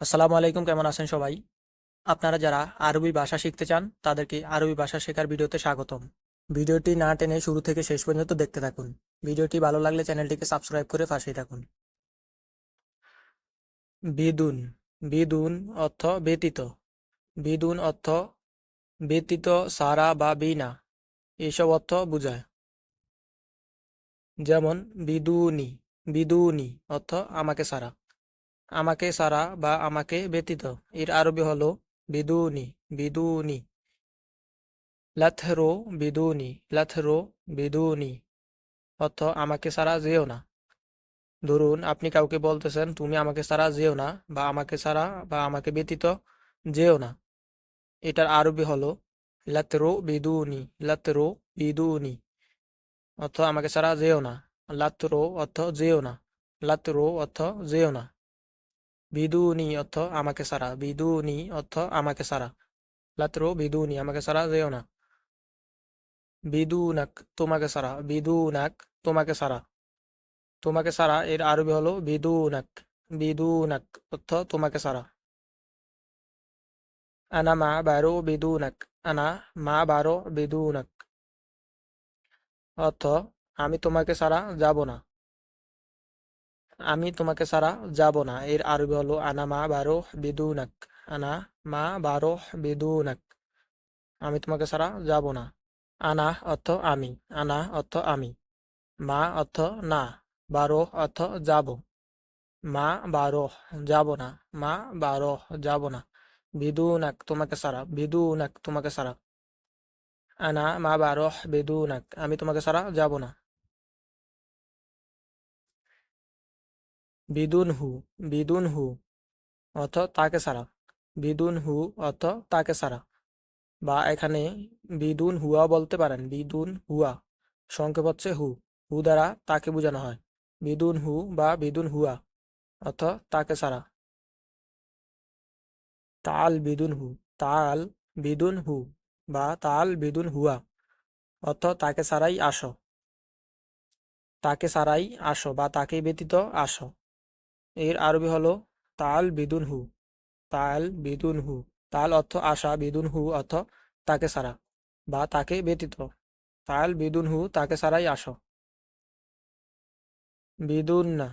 আসসালামু আলাইকুম, কেমন আছেন সবাই? আপনারা যারা আরবি ভাষা শিখতে চান, তাদেরকে আরবি ভাষা শেখার ভিডিওতে স্বাগতম। ভিডিওটি না টেনে শুরু থেকে শেষ পর্যন্ত দেখতে থাকুন। ভিডিওটি ভালো লাগলে চ্যানেলটিকে সাবস্ক্রাইব করে পাশেই থাকুন। বিদুন বিদুন অর্থ ব্যতীত। বিদুন অর্থ ব্যতীত সারা বা বিনা। এসব অর্থ বোঝায়। যেমন, বিদুনি বিদুনি অর্থ আমাকে সারা। আমাকে সারা বা আমাকে ব্যতীত। এর আরবি হলো বিদুনি বিদুনি। লাথরো বিদুনি লাথরো, বিদুনি। অর্থ আমাকে সারা যেও না। ধরুন আপনি কাউকে বলতেছেন, তুমি আমাকে সারা যেও না বা আমাকে সারা বা আমাকে ব্যতীত যেও না। এটার আরবি হলো লাতরো বিদুনি লাতরো বিদুনি। অর্থ আমাকে সারা যেও না। লাতরো অর্থ যেও না। লাতরো অর্থ যেও না। বিদুনি অর্থ আমাকে সারা, বিদুনি অর্থ আমাকে সারা। লাত্র, বিদুনি আমাকে সারা যেও না। বিদুনাক তোমাকে সারা, বিদুনাক তোমাকে সারা। তোমাকে সারা এর আরবি হলো বিদুনাক বিদুনাক অর্থ তোমাকে সারা। আনা মা বারো বিদুনাক, আনা মা বারো বিদুনাক। অর্থ আমি তোমাকে সারা যাব না। আমি তোমাকে ছাড়া যাব না। এর আরবি হলো, আনা মা বারো বিদুনাক। আনা মা বারো বিদুনাক। আমি তোমাকে ছাড়া যাব না। আনা অর্থ আমি। আনা অর্থ আমি। মা অর্থ না। বারো অর্থ যাব। মা বারো যাব না। মা বারো যাব না। বিদুনাক তোমাকে সারা বিদুনাক তোমাকে সারা আনা মা বারো বিদুনাক। আমি তোমাকে সারা যাব না। বিদুন হু বিদুন হু অর্থ তাকে সারা বিদুন হু অর্থ তাকে সারা বা এখানে বিদুন হুয়া বলতে পারেন, বিদুন হুয়া। সংক্ষেপ হচ্ছে হু হু দ্বারা তাকে বোঝানো হয়। বিদুন হু বা বিদুন হুয়া অর্থ তাকে সারা তাল বিদুন হু, তাল বিদুন হু বা তাল বিদুন হুয়া অর্থ তাকে সারাই আসো। তাকে সারাই আসো বা তাকে ব্যতীত আসো। এর আরবি হলো তাল বিদুন হু। তাল বিদুন হু। তাল অর্থ আশা, বিদুন হু অর্থ তাকে সারা বা তাকে ব্যতীত। তাল বিদুন হু তাকে সারাই আসো। বিদুন না।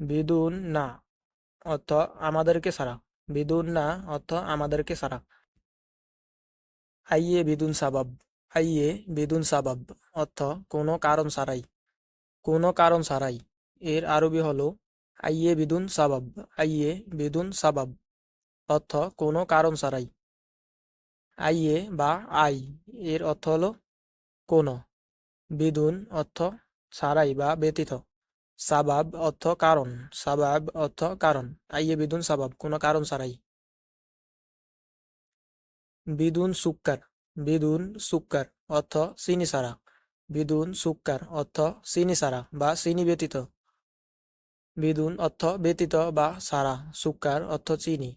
বিদুন না অর্থ আমাদেরকে সারা। বিদুন না অর্থ আমাদেরকে সারা। আইয়ে বিদুন সাবাব। আইয়ে বিদুন সাবাব অর্থ কোনো কারণ সারাই। কোনো কারণ ছাড়াই এর আরবি হলো আইয়ে বিদুন সাবাব, আইয়ে বিদুন সাবাব অর্থ কোনো কারণ ছাড়াই। আইয়ে বা আই, এর অর্থ হলো কোনো। বিদুন অর্থ ছাড়াই বা ব্যতীত। সাবাব অর্থ কারণ, সাবাব অর্থ কারণ, আইয়ে বিদুন সাবাব কোনো কারণ ছাড়াই। বিদুন সুক্কার বিদুন সুক্কার অর্থ চিনি ছাড়া। বিদুন সুক্কার অর্থ চিনি ছাড়া বা চিনি ব্যতীত। বিদুন অর্থ ব্যতীত বা সারা, সুক্কার অর্থ চিনি।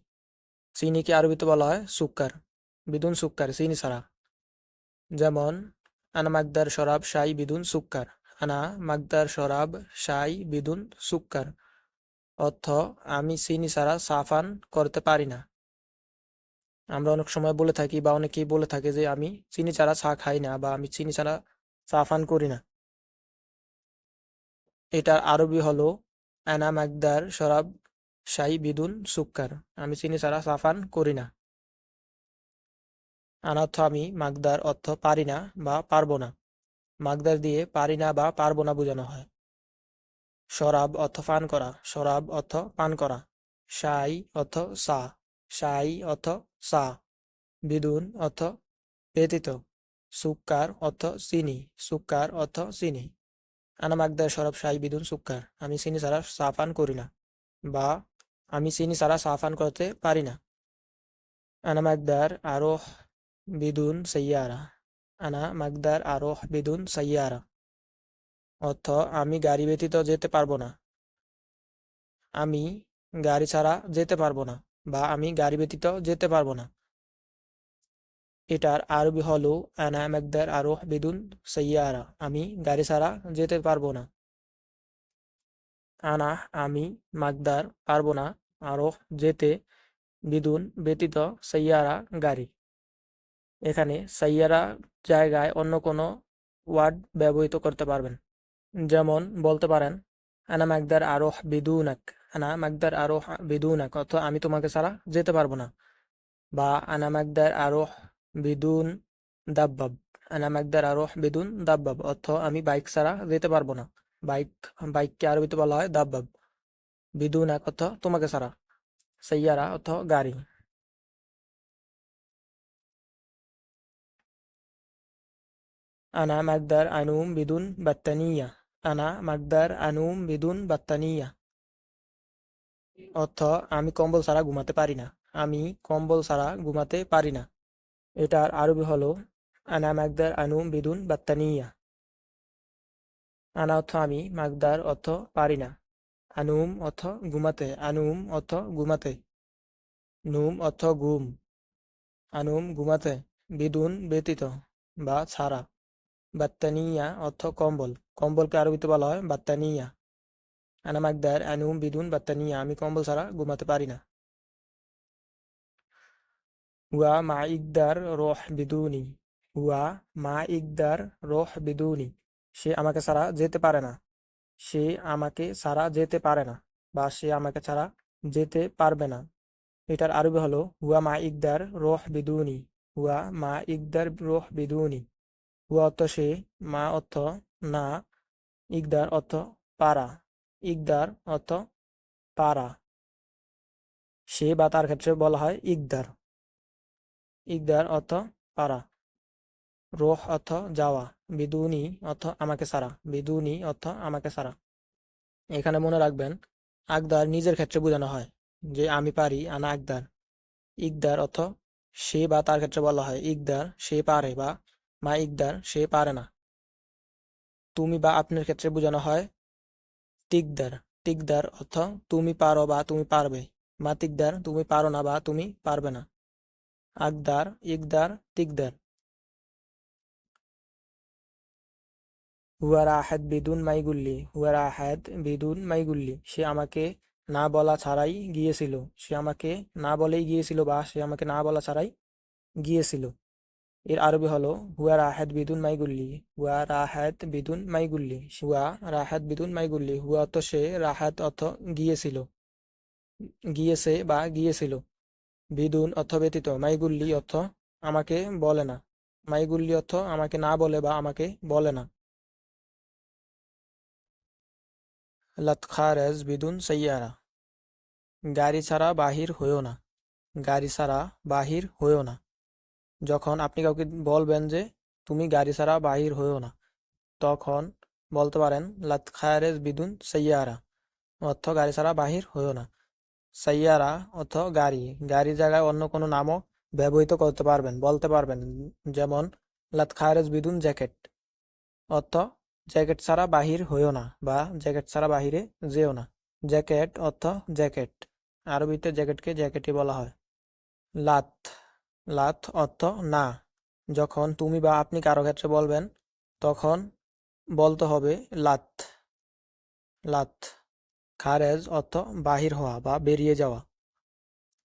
চিনিকে আরবিতে বলা হয় সুক্কার। বিদুন সুক্কার, চিনি ছাড়া। যেমন, আনা মাগদার শরাব সাই বিদুন, সুক্কার। আনা মাগদার শরাব সাই বিদুন, সুক্কার। অর্থ, আমি চিনি ছাড়া সাফান করতে পারি না। আমরা অনেক সময় বলে থাকি বা অনেকেই বলে থাকে যে, আমি চিনি ছাড়া চা খাই না বা আমি চিনি ছাড়া চা পান করি না। এটার আরবি হলো আনা মাকদার শরাব শাই বিদুন সুক্কার। আমি চিনি ছাড়া পান করি না। আনার্থ আমি মাকদার অর্থ পারি না বা পারব না। মাকদার দিয়ে পারি না বা পারব না বোঝানো হয়। শরাব অর্থ পান করা, শরাব অর্থ পান করা। সাই অর্থ সা সাই অর্থ সা। বিদুন অর্থ ব্যতীত। সুক্কার অর্থ চিনি, সুক্কার অর্থ চিনি। আনা মাকদার শরাব শাই বিদুন সুক্কার। আমি চিনি ছাড়া পান করি না। বা, আমি চিনি ছাড়া পান করতে পারি না। আনা মাকদার আরও বিদুন সাইয়ারা। আনা মাকদার আরও বিদুন সাইয়ারা। অর্থ, আমি গাড়ি ব্যতীত যেতে পারব না। আমি গাড়ি ছাড়া যেতে পারব না। বা, আমি গাড়ি ব্যতীত যেতে পারব না। এটার আরবি হলো, আনা মাকদার আরও বিদুন সাইয়ারা আমি গাড়ি ছাড়া যেতে পারব না আনা, আমি মাকদার পারব না, আরোহ যেতে বিদুন ব্যতীত সাইয়ারা গাড়ি এখানে সাইয়ারা জায়গায় অন্য কোনো ওয়ার্ড ব্যবহৃত করতে পারবেন। যেমন বলতে পারেন, আনা মাকদার আরোহ বিদুনাক আনা মাকদার আরোহ বিদুনাক অর্থ আমি তোমাকে ছাড়া যেতে পারব না বা আনা মাকদার আরোহ বিদুন দাব্বাব আনা মাকদার আরোহ বিদুন দাব্বাব অর্থ আমি বাইক ছাড়া যেতে পারব না বাইক বাইককে আরবিতে বলা হয় দাব্বাব বিদুন এক অর্থ তোমাকে ছাড়া সাইয়ারা অর্থ গাড়ি আনা মাকদার আনুম বিদুন বাত্তানিয়া আনা মাকদার আনুম বিদুন বাত্তানিয়া অর্থ আমি কম্বল ছাড়া ঘুমাতে পারি না আমি কম্বল ছাড়া ঘুমাতে পারি না এটার আরবি হলো আনা মাকদার আনুম বিদুন বাত্তানিয়া। আনা অর্থ আমি, মাকদার অর্থ পারি না। আনুম অর্থ ঘুমাতে, আনুম অর্থ ঘুমাতে। নুম অর্থ ঘুম। আনুম ঘুমাতে, বিদুন ব্যতীত বা ছাড়া। বাত্তানিয়া অর্থ কম্বল। কম্বলকে আরবিতে বলা হয় বাত্তানিয়া। আনা মাকদার, আনুম, বিদুন, বাত্তানিয়া। আমি কম্বল ছাড়া ঘুমাতে পারি না। হুয়া মা ইকদার রোহ বিদুনি হুয়া মা ইকদার রোহ বিদুনি সে আমাকে ছাড়া যেতে পারে না। সে আমাকে ছাড়া যেতে পারে না বা সে আমাকে ছাড়া যেতে পারবে না। এটার আরবি হলো হুয়া মা ইকদার রোহ বিদুনি। হুয়া মা ইকদার রোহ বিদুনি। হুয়া অর্থ সে, মা অর্থ না। ইকদার অর্থ পারা। ইকদার অর্থ পারা। সে বা তার ক্ষেত্রে বলা হয় ইকদার। ইকদার অর্থ পারা। রোহ অর্থ যাওয়া। বিদুনি অর্থ আমাকে সারা। বিদুনি অর্থ আমাকে সারা। এখানে মনে রাখবেন, আকদার নিজের ক্ষেত্রে বোঝানো হয় যে আমি পারি, আনা আকদার। ইকদার অর্থ সে বা তার ক্ষেত্রে বলা হয়। ইকদার সে পারে বা মা ইকদার সে পারে না। তুমি বা আপনার ক্ষেত্রে বোঝানো হয় টিকদার টিকদার অর্থ তুমি পারো বা তুমি পারবে। মা তিকদার, তুমি পারো না বা তুমি পারবে না। আকদার ইকদার তিকদার হুয়া রাহাত বিদুন মাইগুল্লি হুয়ার রাহাত বিদুন মাইগুল্লি সে আমাকে না বলা ছাড়াই গিয়েছিল। সে আমাকে না বলেই গিয়েছিল বা সে আমাকে না বলা ছাড়াই গিয়েছিল। এর আরবি হলো, হুয়া রাহাত বিদুন মাইগুল্লি, হুয়া রাহাত বিদুন মাইগুল্লি। হুয়া রাহাত বিদুন মাইগুল্লি, হুয়া অর্থ সে রাহাত অর্থ গিয়েছিল। গিয়েছে বা গিয়েছিল। বিদুন অর্থ ব্যতীত, মাইগুল্লি অর্থ আমাকে বলে না। মাইগুল্লি অর্থ আমাকে না বলে বা আমাকে বলে না। লাতখারেজ বিদুন সৈয়ারা। গাড়ি ছাড়া বাহির হয়েও না। গাড়ি ছাড়া বাহির হয়েও না। যখন আপনি কাউকে বলবেন যে, তুমি গাড়ি ছাড়া বাহির হয়েও না, তখন বলতে পারেন লাতখারেজ বিদুন সাইয়ারা অর্থ গাড়ি ছাড়া বাহির হয়েও না। সাইয়ারা অর্থ গাড়ি। গাড়ি জায়গায় অন্য কোনো নামও ব্যবহৃত করতে পারবেন, বলতে পারবেন। যেমন লাতখারেজ বিদুন জ্যাকেট। অর্থ, জ্যাকেট ছাড়া বাহির হইও না বা জ্যাকেট ছাড়া বাহিরে যেও না। জ্যাকেট অর্থ জ্যাকেট। আরবিতে জ্যাকেটকে জ্যাকেটই বলা হয়। লাত লাত অর্থ না। যখন তুমি বা আপনি কারও ক্ষেত্রে বলবেন, তখন বলতে হবে লাত। লাত। খারেজ অর্থ বাহির হওয়া বা বেরিয়ে যাওয়া।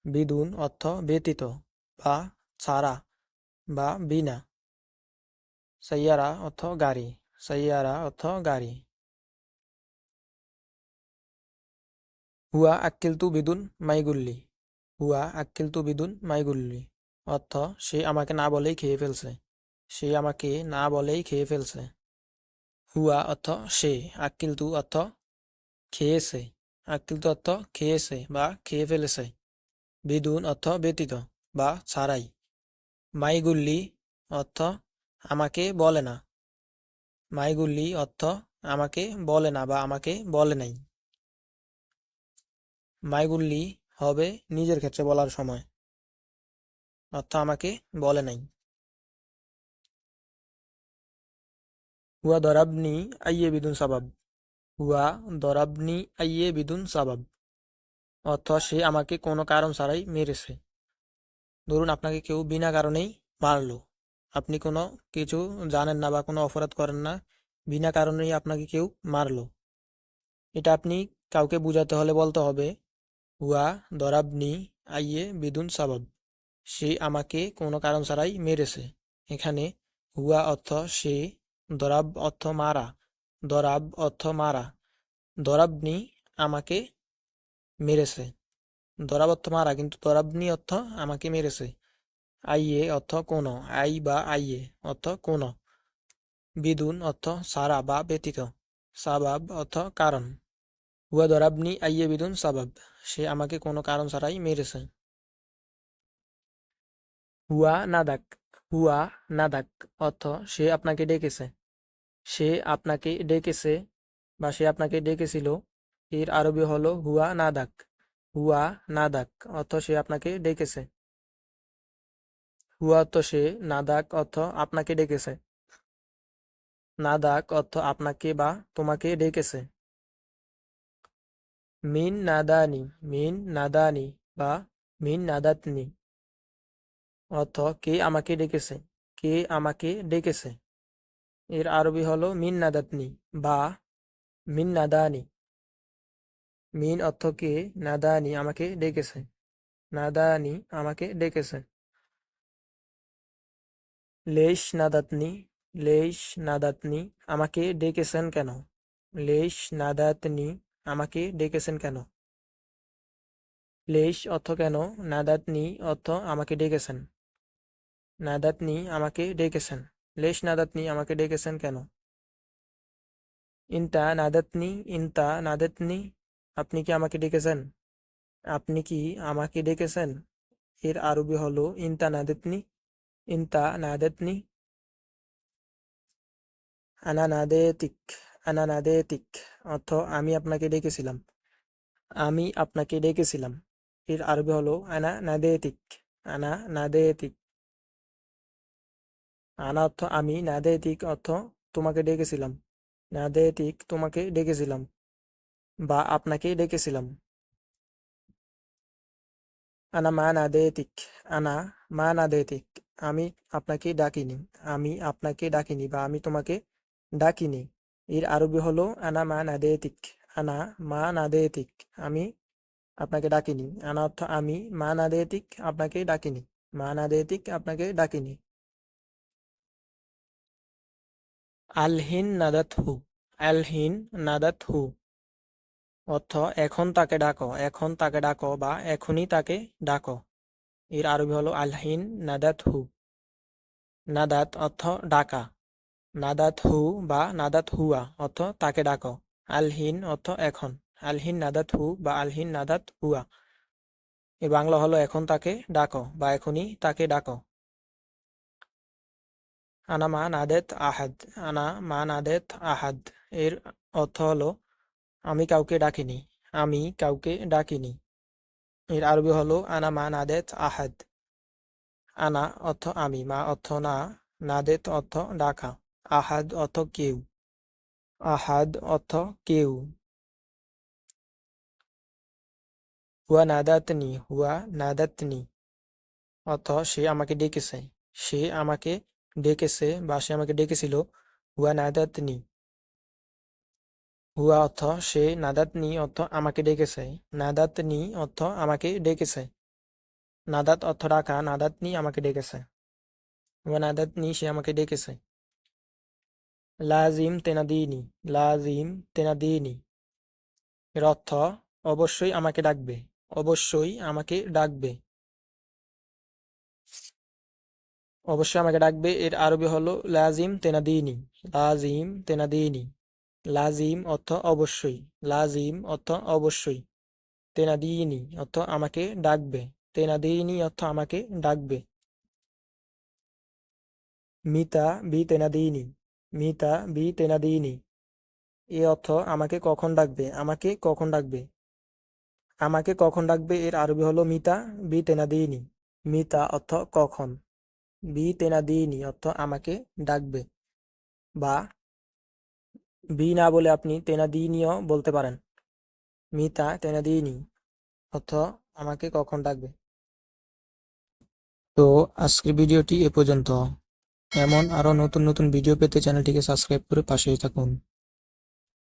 বিদুন অর্থ ব্যতীত বা ছাড়া বা বিনা। সাইয়ারা অর্থ গাড়ি সাইয়ারা অর্থ গাড়ি। হুয়া আক্কিলতু বিদুন মাইগুল্লি। হুয়া আক্কিলতু বিদুন মাইগুল্লি অর্থ সে আমাকে না বলেই খেয়ে ফেলছে। সে আমাকে না বলেই খেয়ে ফেলছে। হুয়া অর্থ সে, আক্কিলতু অর্থ খেয়েছে আক্কিলতু অর্থ খেয়েছে বা খেয়ে ফেলেছে বিদুন অর্থ ব্যতীত বা ছাড়াই মাইগুল্লি অর্থ আমাকে বলে না মাইগুল্লি অর্থ আমাকে বলে না বা আমাকে বলে নাই মাইগুল্লি হবে নিজের ক্ষেত্রে বলার সময় অর্থ আমাকে বলে নাই হুয়া দরাবনি আইয়ে বিদুন সাবাব হুয়া দরাবনি আইয়ে বিদুন সাবাব। অর্থ, সে আমাকে কোনো কারণ ছাড়াই মেরেছে। ধরুন, আপনাকে কেউ বিনা কারণেই মারলো। আপনি কোনো কিছু জানেন না বা কোনো অপরাধ করেন না, বিনা কারণেই আপনাকে কেউ মারলো। এটা আপনি কাউকে বুঝাতে হলে বলতে হবে, হুয়া দরাবনি আইয়ে বিদুন সাবাব, সে আমাকে কোনো কারণ ছাড়াই মেরেছে। এখানে হুয়া অর্থ, সে দরাব অর্থ মারা। দরাব অর্থ মারা। দরাবনি আমাকে মেরেছে। দরাব অর্থ মারা, কিন্তু দরাবনি অর্থ আমাকে মেরেছে। আইয়ে অর্থ কোন, আই বা আইয়ে অর্থ কোন। বিদুন অর্থ সারা বা ব্যতীত। সাবাব অর্থ কারণ। হুয়া দরাবনি আইয়ে বিদুন, সাবাব। সে আমাকে কোনো কারণ ছাড়াই মেরেছে। হুয়া নাদাক হুয়া নাদাক অর্থ সে আপনাকে ডেকেছে। সে আপনাকে ডেকেছে বা সে আপনাকে ডেকেছিল। এর আরবি হলো হুয়া নাদাক হুয়া নাদাক অর্থ সে আপনাকে ডেকেছে। হুয়া অর্থ সে নাদাক অর্থ আপনাকে ডেকেছে। নাদাক অর্থ আপনাকে বা তোমাকে ডেকেছে। মিন নাদানি মিন নাদানি বা মিন নাদাতনি অর্থ কে আমাকে ডেকেছে, কে আমাকে ডেকেছে। এর আরবি হলো মিন নাদাতনি বা মিন নাদানি মিন অর্থ কে? নাদানি আমাকে ডেকেছে। নাদানি আমাকে ডেকেছে। লেশ নাদাতনি লেশ নাদাতনি আমাকে ডেকেছেন কেন? লেশ নাদাতনি আমাকে ডেকেছেন কেন? লেশ অর্থ কেন? নাদাতনি অর্থ আমাকে ডেকেছেন। নাদাতনি আমাকে ডেকেছেন। লেশ নাদাতনি আমাকে ডেকেছেন কেন? ইনতা নাদাতনি ইনতা নাদাতনি, আপনি কি আমাকে ডেকেছেন? আপনি কি আমাকে ডেকেছেন? এর আরবি হলো ইনতা নাদাতনি ইনতা নাদাতনি। আনা নাদেতিক আনা নাদেতিক, অর্থ আমি আপনাকে ডেকেছিলাম। আমি আপনাকে ডেকেছিলাম। এর আরবি হলো আনা নাদেতিক আনা নাদেতিক। আনা অর্থ আমি নাদেতিক অর্থ তোমাকে ডেকেছিলাম। নাদেতিক তোমাকে ডেকেছিলাম বা আপনাকে ডেকেছিলাম। আনা মা নাদেতিক, আনা মা নাদেতিক, আমি আপনাকে ডাকিনি, আমি আপনাকে ডাকিনি বা আমি তোমাকে ডাকিনি। এর আরবি হলো আনা মা নাদেতিক, আনা মা নাদেতিক, আমি আপনাকে ডাকিনি। আনা অর্থ আমি মা নাদেতিক, আপনাকে ডাকিনি। মা নাদেতিক, আপনাকে ডাকিনি। আলহিন নাদাত হু। আলহিন নাদাত হু। অর্থ, এখন তাকে ডাকো, এখন তাকে ডাকো বা এখনই তাকে ডাকো। এর আরবি হলো আলহিন নাদাত হু। নাদাত অর্থ ডাকা। নাদাত হু বা নাদাত হুয়া অর্থ তাকে ডাকো। আলহিন অর্থ এখন। আলহিন নাদাত হু বা আলহিন নাদাত হুয়া। এ বাংলা হলো এখন তাকে ডাকো বা এখনই তাকে ডাকো। আনা মা নাদেত আহাদ আনা মা নাদেত আহাদ এর অর্থ হলো আমি কাউকে ডাকিনি আমি কাউকে ডাকিনি এর আরবি হলো আনা মা নাদেত আহাদ আনা অর্থ আমি মা অর্থ না নাদেত অর্থ ডাকা আহাদ অর্থ কেউ আহাদ অর্থ কেউ হুয়া নাদাতনি হুয়া নাদাতনি অর্থ সে আমাকে ডেকেছে সে আমাকে ডেকেছে বা সে আমাকে ডেকেছিল, হুয়া নাদাতনি হুয়া অর্থ সে নাদাতনি অর্থ আমাকে ডেকেছে। নাদাতনি অর্থ আমাকে ডেকেছে। নাদাত অর্থ ডাকা নাদাতনি আমাকে ডেকেছে। হুয়া নাদাতনি সে আমাকে ডেকেছে। লাজিম তেনাদিনি লাজিম তেনাদিনি এর অর্থ অবশ্যই আমাকে ডাকবে, অবশ্যই আমাকে ডাকবে। অবশ্যই আমাকে ডাকবে। এর আরবি হলো লাজিম তেনাদিনি। লাজিম তেনাদিনি। লাজিম অর্থ অবশ্যই। লাজিম অর্থ অবশ্যই। তেনাদিনি অর্থ আমাকে ডাকবে। তেনাদিনি অর্থ আমাকে ডাকবে। মিতা বি তেনাদিনি। মিতা বি তেনাদিনি। এ অর্থ আমাকে কখন ডাকবে? আমাকে কখন ডাকবে? আমাকে কখন ডাকবে? এর আরবি হলো মিতা বি তেনাদিনি। মিতা অর্থ কখন? বি তেনা দিইনি অর্থ আমাকে ডাকবে বা বি না বলে আপনি তেনা তেনাদিনিও বলতে পারেন। মিতা তেনা দিইনি অর্থ আমাকে কখন ডাকবে? তো আজকের ভিডিওটি এ পর্যন্ত। এমন আরও নতুন নতুন ভিডিও পেতে চ্যানেলটিকে সাবস্ক্রাইব করে পাশেই থাকুন।